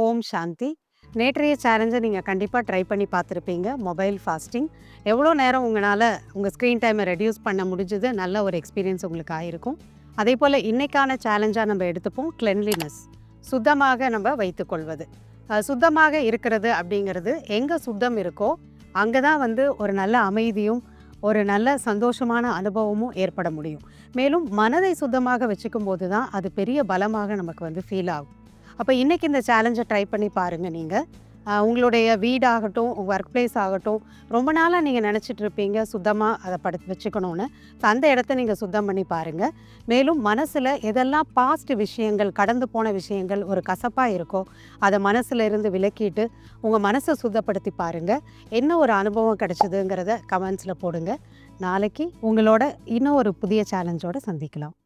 ஓம் சாந்தி. நேற்றைய சேலஞ்சை நீங்கள் கண்டிப்பாக ட்ரை பண்ணி பார்த்துருப்பீங்க. Mobile fasting. எவ்வளோ நேரம் உங்களால் உங்கள் ஸ்க்ரீன் டைமை ரெடியூஸ் பண்ண முடிஞ்சது நல்ல ஒரு எக்ஸ்பீரியன்ஸ் உங்களுக்கு ஆயிருக்கும். அதே போல் இன்றைக்கான சேலஞ்சாக நம்ம எடுத்துப்போம் கிளென்லினஸ் சுத்தமாக நம்ம வைத்துக்கொள்வது. சுத்தமாக இருக்கிறது அப்படிங்கிறது எங்கே சுத்தம் இருக்கோ அங்கே தான் வந்து ஒரு நல்ல அமைதியும் ஒரு நல்ல சந்தோஷமான அனுபவமும் ஏற்பட முடியும். மேலும் மனதை சுத்தமாக வச்சுக்கும் போது தான் அது பெரிய பலமாக நமக்கு வந்து ஃபீல் ஆகும். அப்போ இன்றைக்கி இந்த சேலஞ்சை ட்ரை பண்ணி பாருங்கள் நீங்கள் உங்களுடைய வீடாகட்டும் ஒர்க் பிளேஸ் ஆகட்டும் ரொம்ப நாளாக நீங்கள் நினச்சிட்டு இருப்பீங்க சுத்தமாக அதை படுத்து வச்சுக்கணும்னு. அந்த இடத்த நீங்கள் சுத்தம் பண்ணி பாருங்கள் மேலும் மனசில் எதெல்லாம் பாஸ்ட் விஷயங்கள் கடந்து போன விஷயங்கள் ஒரு கசப்பாக இருக்கோ அதை மனசுல இருந்து விலக்கிட்டு உங்கள் மனசை சுத்தப்படுத்தி பாருங்கள் என்ன ஒரு அனுபவம் கிடச்சிதுங்கிறத கமெண்ட்ஸில் போடுங்க. நாளைக்கு உங்களோட இன்னும் ஒரு புதிய சேலஞ்சோடு சந்திக்கலாம்.